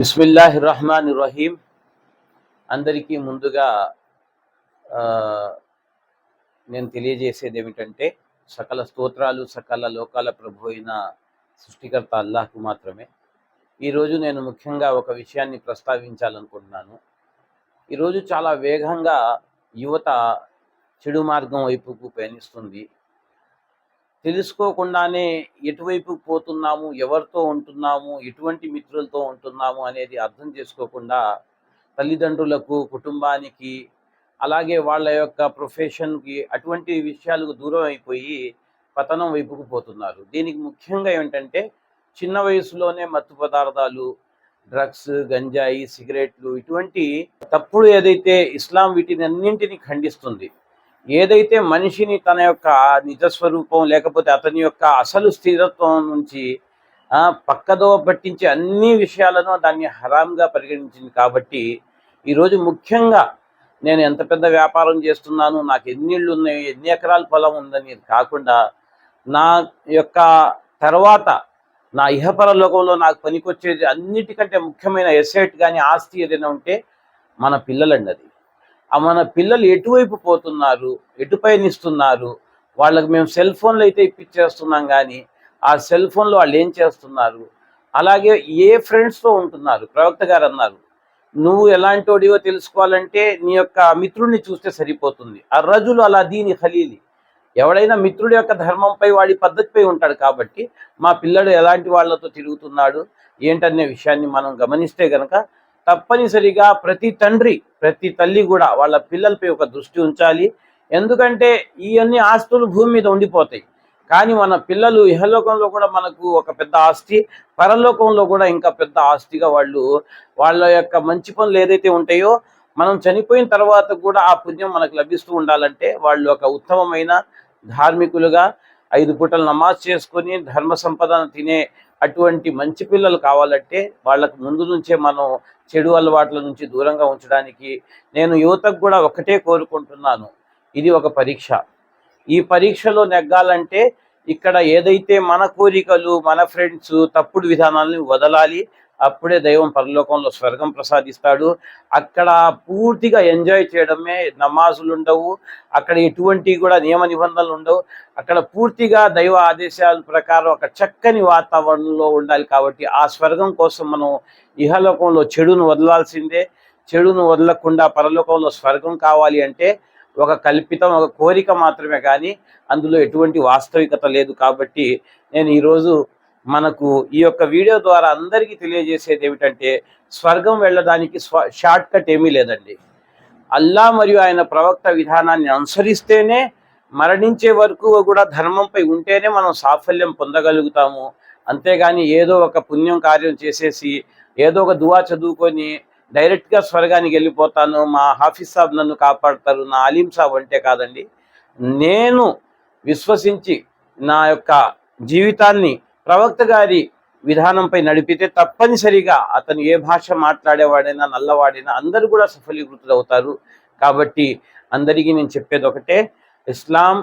బిస్మిల్లాహి రహమాన్ రహీం అందరికీ ముందుగా నేను తెలియజేసేది ఏమిటంటే సకల స్తోత్రాలు సకల లోకాల ప్రభు అయిన సృష్టికర్త అల్లాహ్కు మాత్రమే. ఈరోజు నేను ముఖ్యంగా ఒక విషయాన్ని ప్రస్తావించాలనుకుంటున్నాను. ఈరోజు చాలా వేగంగా యువత చెడు మార్గం వైపుకు పయనిస్తుంది. తెలుసుకోకుండానే ఎటువైపు పోతున్నాము ఎవరితో ఉంటున్నాము ఎటువంటి మిత్రులతో ఉంటున్నాము అనేది అర్థం చేసుకోకుండా తల్లిదండ్రులకు కుటుంబానికి అలాగే వాళ్ళ యొక్క ప్రొఫెషన్కి అటువంటి విషయాలకు దూరం అయిపోయి పతనం వైపుకు పోతున్నారు. దీనికి ముఖ్యంగా ఏంటంటే చిన్న వయసులోనే మత్తు పదార్థాలు డ్రగ్స్ గంజాయి సిగరెట్లు ఇటువంటి తప్పుడు ఏదైతే ఇస్లాం వీటిని అన్నింటినీ ఖండిస్తుంది ఏదైతే మనిషిని తన యొక్క నిజస్వరూపం లేకపోతే అతని యొక్క అసలు స్థిరత్వం నుంచి పక్కదో పట్టించి అన్ని విషయాలను దాన్ని హరాంగా పరిగణించింది కాబట్టి ఈరోజు ముఖ్యంగా నేను ఎంత పెద్ద వ్యాపారం చేస్తున్నాను నాకు ఎన్ని ఇళ్ళు ఉన్నాయి ఎన్ని ఎకరాల పొలం ఉందని కాకుండా నా యొక్క తర్వాత నా ఇహపర లోకంలో నాకు పనికొచ్చేది అన్నిటికంటే ముఖ్యమైన ఎసెట్ కానీ ఆస్తి ఏదైనా ఉంటే మన పిల్లలండి అది. మన పిల్లలు ఎటువైపు పోతున్నారు ఎటు పయనిస్తున్నారు వాళ్ళకి మేము సెల్ ఫోన్లు అయితే ఇప్పించేస్తున్నాం కానీ ఆ సెల్ ఫోన్లో వాళ్ళు ఏం చేస్తున్నారు? అలాగే ఏ ఫ్రెండ్స్తో ఉంటున్నారు? ప్రవక్త గారు అన్నారు నువ్వు ఎలాంటి వాడివో తెలుసుకోవాలంటే నీ యొక్క మిత్రుడిని చూస్తే సరిపోతుంది. ఆ రజులు అలా దీని ఖలీలి. ఎవడైనా మిత్రుడి యొక్క ధర్మంపై వాడి పద్ధతిపై ఉంటాడు కాబట్టి మా పిల్లడు ఎలాంటి వాళ్ళతో తిరుగుతున్నాడు? ఏంటనే విషయాన్ని మనం గమనిస్తే గనక తప్పనిసరిగా ప్రతి తండ్రి ప్రతి తల్లి కూడా వాళ్ళ పిల్లలపై ఒక దృష్టి ఉంచాలి. ఎందుకంటే ఈ అన్ని ఆస్తులు భూమి మీద ఉండిపోతాయి. కానీ మన పిల్లలు ఇహలోకంలో కూడా మనకు ఒక పెద్ద ఆస్తి పరలోకంలో కూడా ఇంకా పెద్ద ఆస్తిగా వాళ్ళు వాళ్ళ యొక్క మంచి పనులు ఏదైతే ఉంటాయో మనం చనిపోయిన తర్వాత కూడా ఆ పుణ్యం మనకు లభిస్తూ ఉండాలంటే వాళ్ళు ఒక ఉత్తమమైన ధార్మికులుగా ఐదు పూటలు నమాజ్ చేసుకొని ధర్మ సంపదను తినే అటువంటి మంచి పిల్లలు కావాలంటే వాళ్ళకు ముందు నుంచే మనం చెడు అలవాట్ల నుంచి దూరంగా ఉంచడానికి నేను యువతకు కూడా ఒకటే కోరుకుంటున్నాను. ఇది ఒక పరీక్ష. ఈ పరీక్షలో నెగ్గాలంటే ఇక్కడ ఏదైతే మన కోరికలు మన ఫ్రెండ్స్ తప్పుడు విధానాలను వదలాలి అప్పుడే దైవం పరలోకంలో స్వర్గం ప్రసాదిస్తాడు. అక్కడ పూర్తిగా ఎంజాయ్ చేయడమే నమాజులు ఉండవు. అక్కడ ఎటువంటి కూడా నియమ నిబంధనలు ఉండవు. అక్కడ పూర్తిగా దైవ ఆదేశాల ప్రకారం ఒక చక్కని వాతావరణంలో ఉండాలి కాబట్టి ఆ స్వర్గం కోసం మనం ఇహలోకంలో చెడును వదలాల్సిందే. చెడును వదలకుండా పరలోకంలో స్వర్గం కావాలి అంటే ఒక కల్పితం ఒక కోరిక మాత్రమే కానీ అందులో ఎటువంటి వాస్తవికత లేదు కాబట్టి నేను ఈరోజు మనకు ఈ యొక్క వీడియో ద్వారా అందరికీ తెలియజేసేది ఏమిటంటే స్వర్గం వెళ్ళడానికి స్వ షార్ట్ కట్ ఏమీ లేదండి. అల్లా మరియు ఆయన ప్రవక్త విధానాన్ని అనుసరిస్తేనే మరణించే వరకు కూడా ధర్మంపై ఉంటేనే మనం సాఫల్యం పొందగలుగుతాము. అంతేగాని ఏదో ఒక పుణ్యం కార్యం చేసేసి ఏదో ఒక దువా చదువుకొని డైరెక్ట్గా స్వర్గానికి వెళ్ళిపోతాను మా హాఫీస్ సాబ్ నన్ను కాపాడతారు నా అలీం సాబ్ అంటే కాదండి. నేను విశ్వసించి నా యొక్క జీవితాన్ని ప్రవక్త గారి విధానంపై నడిపితే తప్పనిసరిగా అతను ఏ భాష మాట్లాడేవాడైనా నల్లవాడైనా అందరూ కూడా సఫలీకృతులు అవుతారు కాబట్టి అందరికీ నేను చెప్పేది ఒకటే ఇస్లాం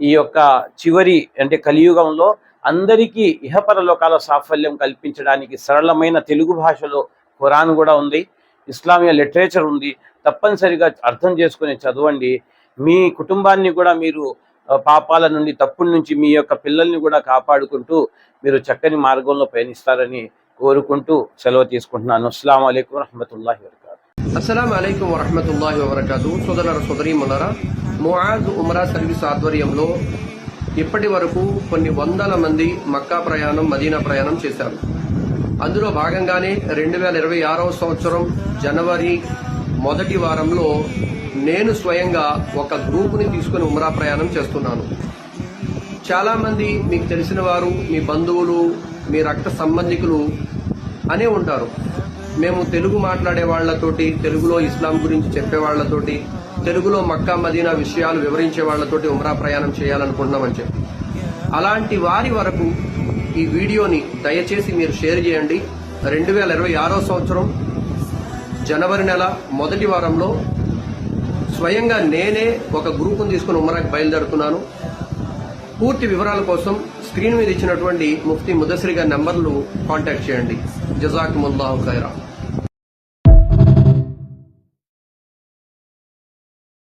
ఈ యొక్క చివరి అంటే కలియుగంలో అందరికీ ఇహపర లోకాల సాఫల్యం కల్పించడానికి సరళమైన తెలుగు భాషలో ఖురాన్ కూడా ఉంది ఇస్లామియ లిటరేచర్ ఉంది. తప్పనిసరిగా అర్థం చేసుకుని చదవండి. మీ కుటుంబాన్ని కూడా మీరు పాపాల నుండి తప్పుల నుంచి మీ యొక్క పిల్లల్ని కూడా కాపాడుకుంటూ మీరు చక్కని మార్గంలో పయనిస్తారని కోరుకుంటూ సెలవు తీసుకుంటున్నాను. అస్సలం అయికం వరహమూల వరకాతు అస్సలం అయికం వరహమతుల్లాహి వబర్కాతు. సోదర సోదరీమణులారా మొయాజ్ ఉమరా సర్వీస్ ఆధ్వర్యంలో ఇప్పటి వరకు కొన్ని వందల మంది మక్కా ప్రయాణం మదీనా ప్రయాణం చేశారు. అందులో భాగంగానే రెండు వేల ఇరవై ఆరవ సంవత్సరం జనవరి మొదటి వారంలో నేను స్వయంగా ఒక గ్రూపుని తీసుకుని ఉమ్రా ప్రయాణం చేస్తున్నాను. చాలామంది మీకు తెలిసిన వారు మీ బంధువులు మీ రక్త సంబంధికులు అనే ఉంటారు. మేము తెలుగు మాట్లాడే వాళ్ళతోటి తెలుగులో ఇస్లాం గురించి చెప్పే వాళ్ళతోటి తెలుగులో మక్కా మదీనా విషయాలు వివరించే వాళ్ళతోటి ఉమ్రా ప్రయాణం చేయాలనుకుంటున్నామని చెప్పి. అలాంటి వారి వరకు ఈ వీడియోని దయచేసి మీరు షేర్ చేయండి. రెండు వేల ఇరవై ఆరో సంవత్సరం జనవరి నెల మొదటి వారంలో స్వయంగా నేనే ఒక గ్రూపును తీసుకుని ఉమ్మరాకి బయలుదేరుతున్నాను. పూర్తి వివరాల కోసం స్క్రీన్ మీద ఇచ్చినటువంటి ముఫ్తీ ముదస్సిరి గారి నెంబర్లు కాంటాక్ట్ చేయండి. జజాకుముల్లాహు ఖైరా.